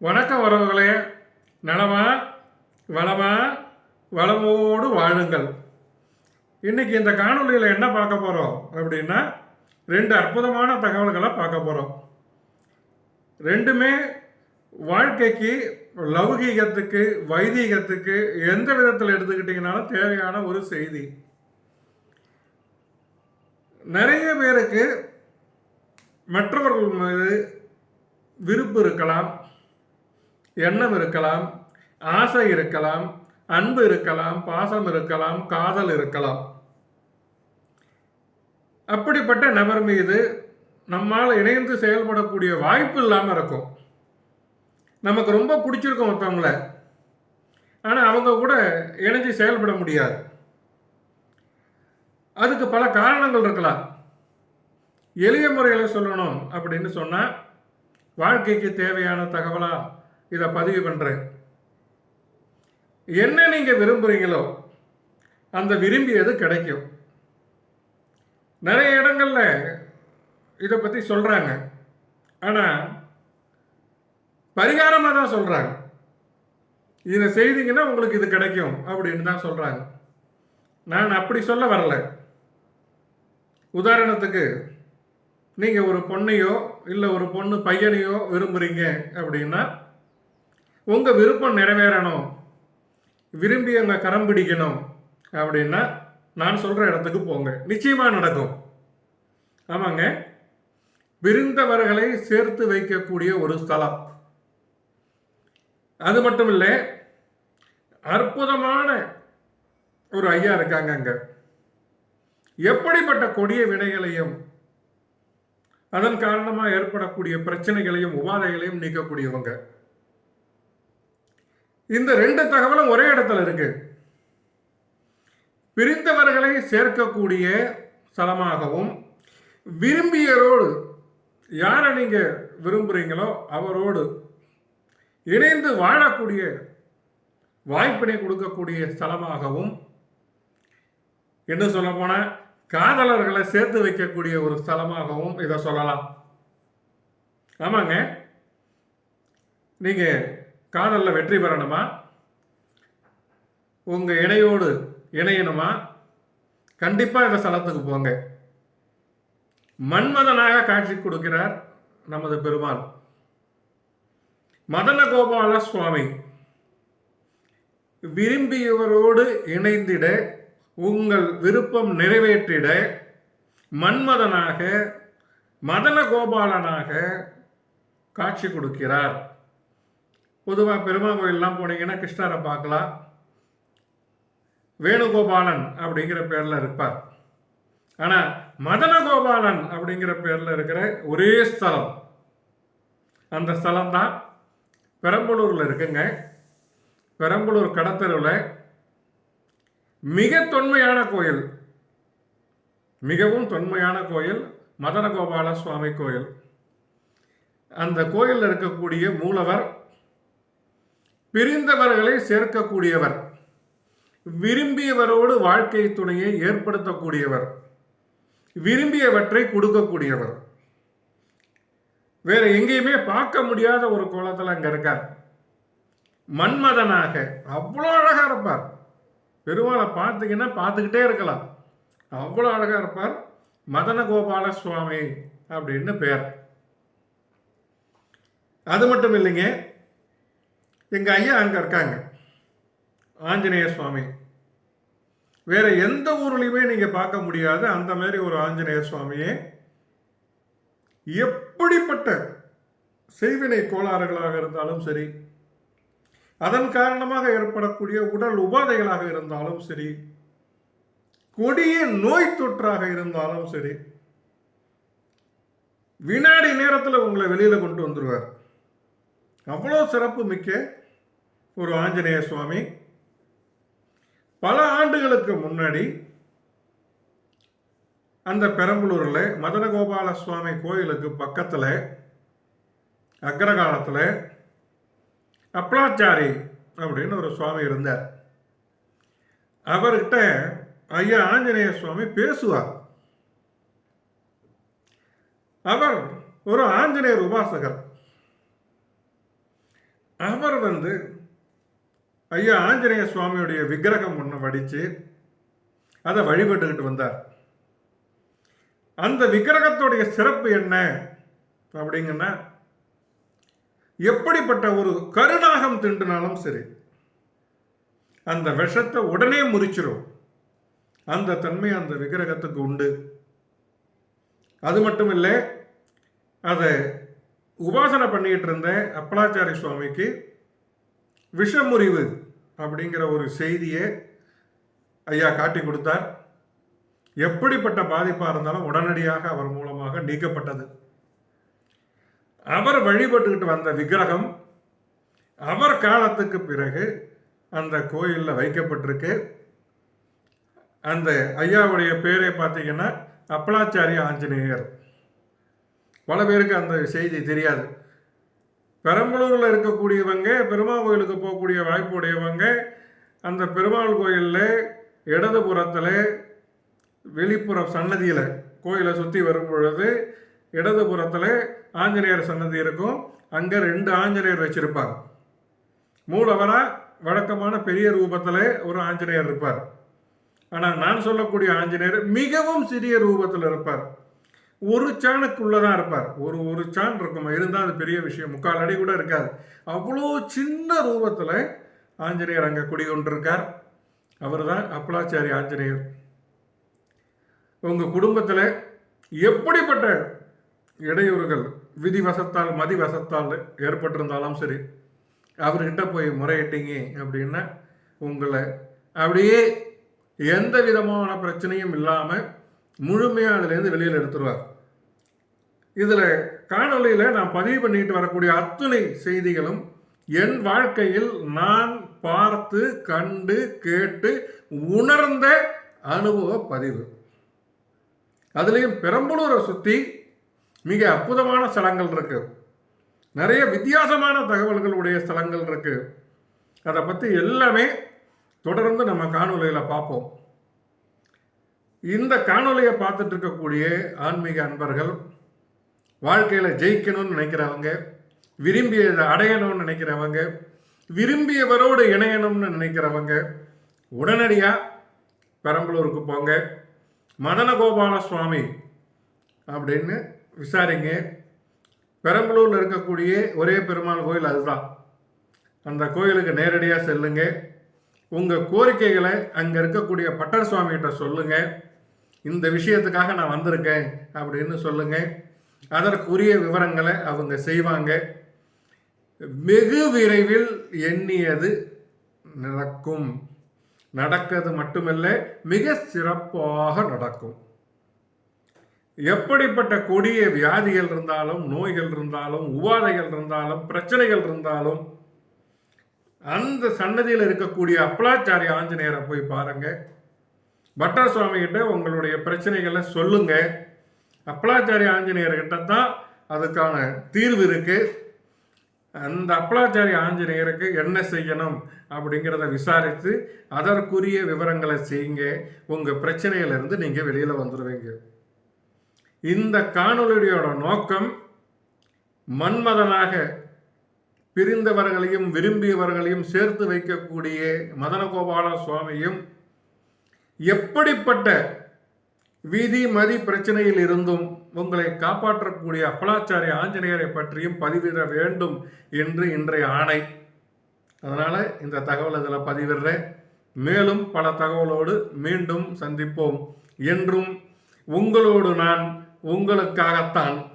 வணக்கம் உறவுகளே நலமா வளமா வளமோடு வாழுங்கள். இன்னைக்கு இந்த காணொளியில் என்ன பார்க்க போகிறோம் அப்படின்னா ரெண்டு அற்புதமான தகவல்களை பார்க்க போகிறோம் ரெண்டுமே வாழ்க்கைக்கு லௌகீகத்துக்கு வைதீகத்துக்கு எந்த விதத்தில் எடுத்துக்கிட்டிங்கனாலும் தேவையான ஒரு செய்தி. நிறைய பேருக்கு மற்றவர்கள் மீது விருப்பு இருக்கலாம் எண்ணம் இருக்கலாம் ஆசை இருக்கலாம் அன்பு இருக்கலாம் பாசம் இருக்கலாம் காதல் இருக்கலாம். அப்படிப்பட்ட நபர் மீது நம்மால் இணைந்து செயல்படக்கூடிய வாய்ப்பு இல்லாமல் இருக்கும். நமக்கு ரொம்ப பிடிச்சிருக்கும் ஒருத்தவங்கள. ஆனால் அவங்க கூட இணைஞ்சு செயல்பட முடியாது. அதுக்கு பல காரணங்கள் இருக்கலாம். எளிய முறையில் சொல்லணும் அப்படின்னு சொன்னால் வாழ்க்கைக்கு தேவையான தகவலாக இதை பதிவு பண்ணுறேன் என்ன நீங்கள் விரும்புகிறீங்களோ அந்த விரும்பியது கிடைக்கும். நிறைய இடங்களில் இதை பற்றி சொல்கிறாங்க ஆனால் பரிகாரமாக தான் சொல்கிறாங்க இதை செய்தீங்கன்னா உங்களுக்கு இது கிடைக்கும் அப்படின்னு தான் சொல்கிறாங்க நான் அப்படி சொல்ல வரல. உதாரணத்துக்கு நீங்கள் ஒரு பொண்ணையோ இல்லை ஒரு பொண்ணு பையனையோ விரும்புகிறீங்க அப்படின்னா உங்கள் விருப்பம் நிறைவேறணும். விரும்பி அங்கே கரம் பிடிக்கணும். அப்படின்னா நான் சொல்கிற இடத்துக்கு போங்க. நிச்சயமாக நடக்கும். ஆமாங்க. விருந்தவர்களை சேர்த்து வைக்கக்கூடிய ஒரு ஸ்தலம். அது மட்டும் இல்லை அற்புதமான ஒரு ஐயா இருக்காங்க அங்கே. எப்படிப்பட்ட கொடிய வினைகளையும் அதன் காரணமாக ஏற்படக்கூடிய பிரச்சனைகளையும் உபாதைகளையும் நீக்கக்கூடியவங்க. இந்த ரெண்டு தகவலும் ஒரே இடத்துல இருக்கு. பிரிந்தவர்களை சேர்க்கக்கூடிய ஸ்தலமாகவும் விரும்பியரோடு யாரை நீங்க விரும்புறீங்களோ அவரோடு இணைந்து வாழக்கூடிய வாய்ப்பினை கொடுக்கக்கூடிய ஸ்தலமாகவும் இன்னும் சொல்ல போனால் காதலர்களை சேர்த்து வைக்கக்கூடிய ஒரு ஸ்தலமாகவும் இதை சொல்லலாம். ஆமாங்க. நீங்கள் காதலில் வெற்றி பெறணுமா? உங்கள் இணையோடு இணையணுமா? கண்டிப்பாக இந்த ஸ்தலத்துக்கு போங்க. மன்மதனாக காட்சி கொடுக்கிறார் நமது பெருமாள். மதன கோபால சுவாமி விரும்பியவரோடு இணைந்திட உங்கள் விருப்பம் நிறைவேற்றிட மன்மதனாக மதன கோபாலனாக காட்சி கொடுக்கிறார். பொதுவாக பெருமாள் கோயிலெலாம் போனீங்கன்னா கிருஷ்ணரை பார்க்கலாம். வேணுகோபாலன் அப்படிங்கிற பேரில் இருப்பார். ஆனால் மதனகோபாலன் அப்படிங்கிற பேரில் இருக்கிற ஒரே ஸ்தலம். அந்த ஸ்தலம் தான் பெரம்பலூரில் இருக்குங்க. பெரம்பலூர் கடத்தருவில் மிக தொன்மையான கோயில். மிகவும் தொன்மையான கோயில் மதனகோபால சுவாமி கோயில். அந்த கோயிலில் இருக்கக்கூடிய மூலவர் பிரிந்தவர்களை சேர்க்கக்கூடியவர். விரும்பியவரோடு வாழ்க்கை துணையை ஏற்படுத்தக்கூடியவர். விரும்பியவற்றை கொடுக்கக்கூடியவர். வேற எங்கேயுமே பார்க்க முடியாத ஒரு கோலத்தில் அங்கே இருக்கார். மன்மதனாக அவ்வளோ அழகாக இருப்பார். பெருமாளை பார்த்தீங்கன்னா பார்த்துக்கிட்டே இருக்கலாம். அவ்வளோ அழகாக இருப்பார். மதன கோபால சுவாமி அப்படின்னு பேர். அது மட்டும் இல்லைங்க எங்கள் ஐயா அங்கே இருக்காங்க. ஆஞ்சநேய சுவாமி. வேற எந்த ஊர்லேயுமே நீங்கள் பார்க்க முடியாது. அந்த மாதிரி ஒரு ஆஞ்சநேய சுவாமியே. எப்படிப்பட்ட செய்வினை கோளாறுகளாக இருந்தாலும் சரி அதன் காரணமாக ஏற்படக்கூடிய உடல் உபாதைகளாக இருந்தாலும் சரி கொடிய நோய் தொற்றாக இருந்தாலும் சரி வினாடி நேரத்தில் உங்களை வெளியில கொண்டு வந்துடுவார் அவ்வளோ சிறப்பு மிக்க ஒரு ஆஞ்சநேய சுவாமி. பல ஆண்டுகளுக்கு முன்னாடி அந்த பெரம்பலூரில் மதனகோபால சுவாமி கோயிலுக்கு பக்கத்தில் அக்ரகாலத்தில் அப்ளாச்சாரி அப்படின்னு ஒரு சுவாமி இருந்தார். அவர்கிட்ட ஐயா ஆஞ்சநேய சுவாமி பேசுவார். அவர் ஒரு ஆஞ்சநேயர் உபாசகர். அவர் வந்து ஐயா ஆஞ்சநேய சுவாமியுடைய விக்கிரகம் ஒன்று வடித்து அதை வழிபட்டுக்கிட்டு வந்தார். அந்த விக்கிரகத்துடைய சிறப்பு என்ன அப்படிங்கன்னா எப்படிப்பட்ட ஒரு கருணாகம் திண்டுனாலும் சரி அந்த விஷத்தை உடனே முறிச்சிடும் அந்த தன்மை அந்த விக்கிரகத்துக்கு உண்டு. அது மட்டும் இல்லை அதை உபாசனை பண்ணிக்கிட்டு இருந்த அப்பலாச்சாரி சுவாமிக்கு விஷமுறிவு அப்படிங்கிற ஒரு செய்தியை ஐயா காட்டி கொடுத்தார். எப்படிப்பட்ட பாதிப்பாக இருந்தாலும் உடனடியாக அவர் மூலமாக நீக்கப்பட்டது. அவர் வழிபட்டுக்கிட்டு வந்த விக்கிரகம் அவர் காலத்துக்கு பிறகு அந்த கோயிலில் வைக்கப்பட்டிருக்கு. அந்த ஐயாவுடைய பேரை பார்த்தீங்கன்னா அப்பலாச்சாரிய ஆஞ்சநேயர். பல பேருக்கு அந்த செய்தி தெரியாது. பெரம்பலூரில் இருக்கக்கூடியவங்க பெருமாள் கோயிலுக்கு போகக்கூடிய வாய்ப்பு உடையவங்க அந்த பெருமாள் கோயிலில் இடதுபுறத்தில் வெளிப்புற சன்னதியில் கோயிலை சுற்றி வரும் பொழுது இடதுபுறத்தில் ஆஞ்சநேயர் சன்னதி இருக்கும். அங்கே ரெண்டு ஆஞ்சநேயர் வச்சுருப்பார். மூலவராக வழக்கமான பெரிய ரூபத்தில் ஒரு ஆஞ்சநேயர் இருப்பார். ஆனால் நான் சொல்லக்கூடிய ஆஞ்சநேயர் மிகவும் சிறிய ரூபத்தில் இருப்பார். ஒரு சாணுக்குள்ளே தான் இருப்பார். ஒரு ஒரு சான் இருக்கும்? இருந்தால் அது பெரிய விஷயம். முக்கால் அடி கூட இருக்காது. அவ்வளோ சின்ன ரூபத்தில் ஆஞ்சநேயர் அங்கே குடிகொண்டிருக்கார். அவர் தான் அப்பலாச்சாரி ஆஞ்சநேயர். உங்கள் குடும்பத்தில் எப்படிப்பட்ட இடையூறுகள் விதிவசத்தால் மதிவசத்தால் ஏற்பட்டிருந்தாலும் சரி அவர்கிட்ட போய் முறையிட்டீங்க அப்படின்னா உங்களை அப்படியே எந்த விதமான பிரச்சனையும் இல்லாமல் முழுமையாக அதுலேருந்து வெளியில் எடுத்துருவார். இதில் காணொலியில் நான் பதிவு பண்ணிட்டு வரக்கூடிய அத்துணை செய்திகளும் என் வாழ்க்கையில் நான் பார்த்து கண்டு கேட்டு உணர்ந்த அனுபவ பதிவு. அதுலேயும் பெரம்பலூரை சுற்றி மிக அற்புதமான ஸ்தலங்கள் இருக்கு. நிறைய வித்தியாசமான தகவல்களுடைய ஸ்தலங்கள் இருக்கு. அதை பற்றி எல்லாமே தொடர்ந்து நம்ம காணொலியில் பார்ப்போம். இந்த காணொலியை பார்த்துட்டு இருக்கக்கூடிய ஆன்மீக அன்பர்கள் வாழ்க்கையில் ஜெயிக்கணும்னு நினைக்கிறவங்க விரும்பியதை அடையணும்னு நினைக்கிறவங்க விரும்பியவரோடு இணையணும்னு நினைக்கிறவங்க உடனடியாக பெரம்பலூருக்கு போங்க. மதனகோபால சுவாமி அப்படின்னு விசாரிங்க. பெரம்பலூரில் இருக்கக்கூடிய ஒரே பெருமாள் கோயில் அதுதான். அந்த கோயிலுக்கு நேரடியாக செல்லுங்க. உங்கள் கோரிக்கைகளை அங்கே இருக்கக்கூடிய பட்டர் சுவாமிகிட்ட சொல்லுங்கள் இந்த விஷயத்துக்காக நான் வந்திருக்கேன் அப்படின்னு சொல்லுங்கள் அதற்குரிய விவரங்களை அவங்க செய்வாங்க. வெகு விரைவில் எண்ணியது நடக்கும். நடக்கிறது மட்டுமல்ல மிக சிறப்பாக நடக்கும். எப்படிப்பட்ட கொடிய வியாதிகள் இருந்தாலும் நோய்கள் இருந்தாலும் உபாதைகள் இருந்தாலும் பிரச்சனைகள் இருந்தாலும் அந்த சன்னதியில் இருக்கக்கூடிய அப்பலாச்சாரி ஆஞ்சநேயரை போய் பாருங்கள் பட்டர் சுவாமி கிட்ட உங்களுடைய பிரச்சனைகளை சொல்லுங்க. அப்பலாச்சாரி ஆஞ்சநேயர்கிட்ட தான் அதுக்கான தீர்வு இருக்கு. அந்த அப்பலாச்சாரி ஆஞ்சநேயருக்கு என்ன செய்யணும் அப்படிங்கிறத விசாரித்து அதற்குரிய விவரங்களை செய்யுங்க. உங்கள் பிரச்சனையிலிருந்து நீங்கள் வெளியில் வந்துடுவீங்க இந்த காணொலியோட நோக்கம் மன்மதனாக பிரிந்தவர்களையும் விரும்பியவர்களையும் சேர்த்து வைக்கக்கூடிய மதனகோபால சுவாமியும் எப்படிப்பட்ட விதி மதி பிரச்சனையில் இருந்தும் உங்களை காப்பாற்றக்கூடிய அப்பலாச்சாரிய ஆஞ்சநேயரை பற்றியும் பதிவிட வேண்டும் என்று இன்றைய ஆணை. அதனால் இந்த தகவல் இதில் பதிவிடுறேன். மேலும் பல தகவலோடு மீண்டும் சந்திப்போம். என்றும் உங்களோடு நான் உங்களுக்காகத்தான்